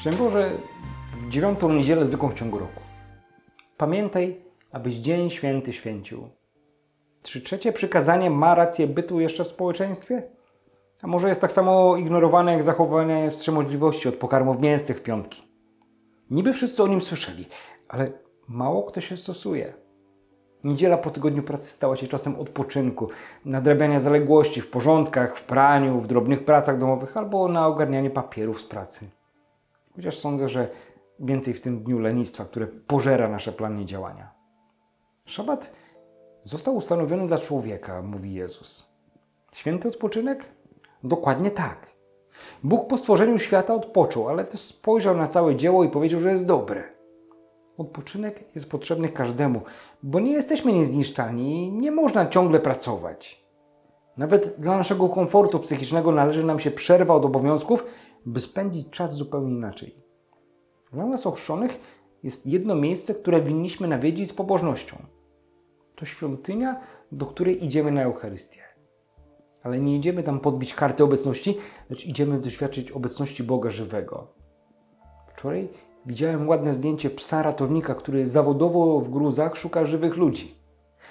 Szczęść Boże, w dziewiątą niedzielę zwykłą w ciągu roku. Pamiętaj, abyś dzień święty święcił. Czy trzecie przykazanie ma rację bytu jeszcze w społeczeństwie? A może jest tak samo ignorowane jak zachowanie wstrzymałości od pokarmów mięsnych w piątki? Niby wszyscy o nim słyszeli, ale mało kto się stosuje. Niedziela po tygodniu pracy stała się czasem odpoczynku, nadrabiania zaległości w porządkach, w praniu, w drobnych pracach domowych albo na ogarnianie papierów z pracy. Chociaż sądzę, że więcej w tym dniu lenistwa, które pożera nasze plany działania. Szabat został ustanowiony dla człowieka, mówi Jezus. Święty odpoczynek? Dokładnie tak. Bóg po stworzeniu świata odpoczął, ale też spojrzał na całe dzieło i powiedział, że jest dobre. Odpoczynek jest potrzebny każdemu, bo nie jesteśmy niezniszczalni i nie można ciągle pracować. Nawet dla naszego komfortu psychicznego należy nam się przerwa od obowiązków, by spędzić czas zupełnie inaczej. Dla nas ochrzczonych jest jedno miejsce, które winniśmy nawiedzić z pobożnością. To świątynia, do której idziemy na Eucharystię. Ale nie idziemy tam podbić karty obecności, lecz idziemy doświadczyć obecności Boga żywego. Wczoraj widziałem ładne zdjęcie psa ratownika, który zawodowo w gruzach szuka żywych ludzi.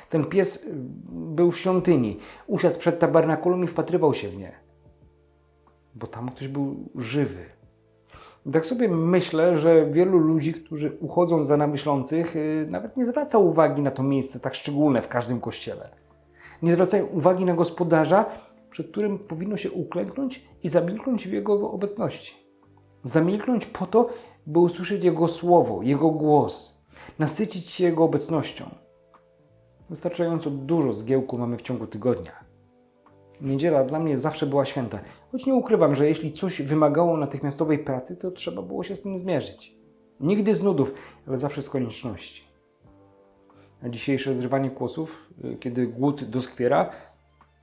Ten pies y, był w świątyni, usiadł przed tabernakulum i wpatrywał się w nie. Bo tam ktoś był żywy. I Tak sobie myślę, że wielu ludzi, którzy uchodzą za namyślących, y, nawet nie zwraca uwagi na to miejsce tak szczególne w każdym kościele. Nie zwracają uwagi na gospodarza, przed którym powinno się uklęknąć i zamilknąć w jego obecności. Zamilknąć po to, by usłyszeć Jego słowo, Jego głos, nasycić się Jego obecnością. Wystarczająco dużo zgiełku mamy w ciągu tygodnia. Niedziela dla mnie zawsze była święta, choć nie ukrywam, że jeśli coś wymagało natychmiastowej pracy, to trzeba było się z tym zmierzyć. Nigdy z nudów, ale zawsze z konieczności. A dzisiejsze zrywanie kłosów, y, kiedy głód doskwiera,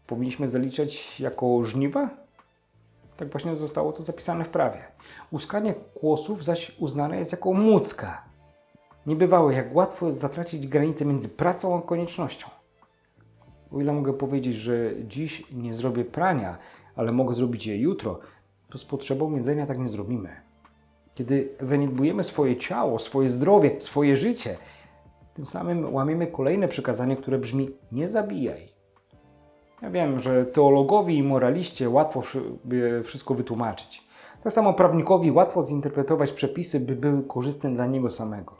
powinniśmy zaliczać jako żniwa? Tak właśnie zostało to zapisane w prawie. Uskanie kłosów zaś uznane jest jako mucka. Niebywałe, jak łatwo zatracić granicę między pracą a koniecznością. O ile mogę powiedzieć, że dziś nie zrobię prania, ale mogę zrobić je jutro, to z potrzebą jedzenia tak nie zrobimy. Kiedy zaniedbujemy swoje ciało, swoje zdrowie, swoje życie, tym samym łamiemy kolejne przykazanie, które brzmi: nie zabijaj. Ja wiem, że teologowi i moraliście łatwo wszystko wytłumaczyć. Tak samo prawnikowi łatwo zinterpretować przepisy, by były korzystne dla niego samego.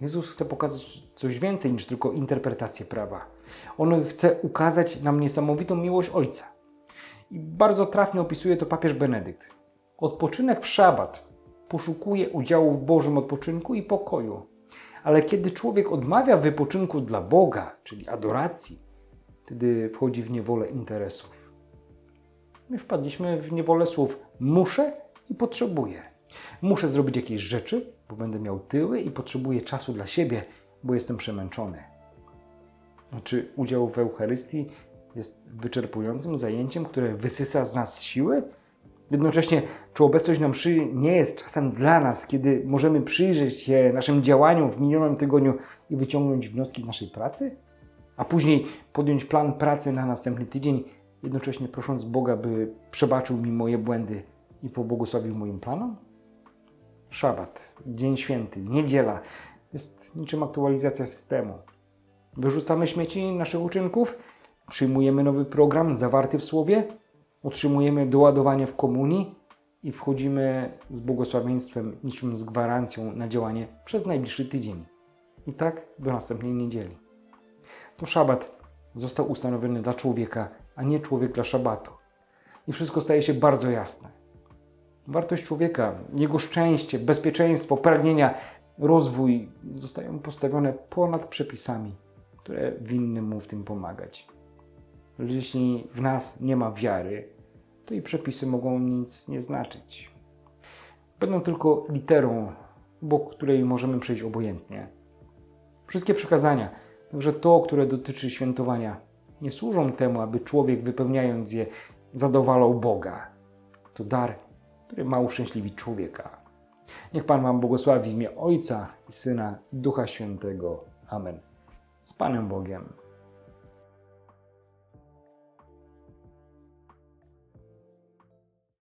Jezus chce pokazać coś więcej niż tylko interpretację prawa. On chce ukazać nam niesamowitą miłość Ojca. I bardzo trafnie opisuje to papież Benedykt. Odpoczynek w szabat poszukuje udziału w Bożym odpoczynku i pokoju. Ale kiedy człowiek odmawia wypoczynku dla Boga, czyli adoracji, wtedy wchodzi w niewolę interesów. My wpadliśmy w niewolę słów muszę i potrzebuję. Muszę zrobić jakieś rzeczy, bo będę miał tyły i potrzebuję czasu dla siebie, bo jestem przemęczony. Czy udział w Eucharystii jest wyczerpującym zajęciem, które wysysa z nas siły? Jednocześnie, czy obecność na mszy nie jest czasem dla nas, kiedy możemy przyjrzeć się naszym działaniom w minionym tygodniu i wyciągnąć wnioski z naszej pracy? A później podjąć plan pracy na następny tydzień, jednocześnie prosząc Boga, by przebaczył mi moje błędy i pobłogosławił moim planom? Szabat, Dzień Święty, niedziela jest niczym aktualizacja systemu. Wyrzucamy śmieci naszych uczynków, przyjmujemy nowy program zawarty w Słowie, otrzymujemy doładowanie w komunii i wchodzimy z błogosławieństwem, niczym z gwarancją na działanie przez najbliższy tydzień. I tak do następnej niedzieli. To szabat został ustanowiony dla człowieka, a nie człowiek dla szabatu. I wszystko staje się bardzo jasne. Wartość człowieka, jego szczęście, bezpieczeństwo, pragnienia, rozwój zostają postawione ponad przepisami, które winny mu w tym pomagać. Że jeśli w nas nie ma wiary, to i przepisy mogą nic nie znaczyć. Będą tylko literą, obok której możemy przejść obojętnie. Wszystkie przykazania, także to, które dotyczy świętowania, nie służą temu, aby człowiek wypełniając je zadowalał Boga. To dar, który ma uszczęśliwić człowieka. Niech Pan Wam błogosławi w imię Ojca i Syna i Ducha Świętego. Amen z Panem Bogiem.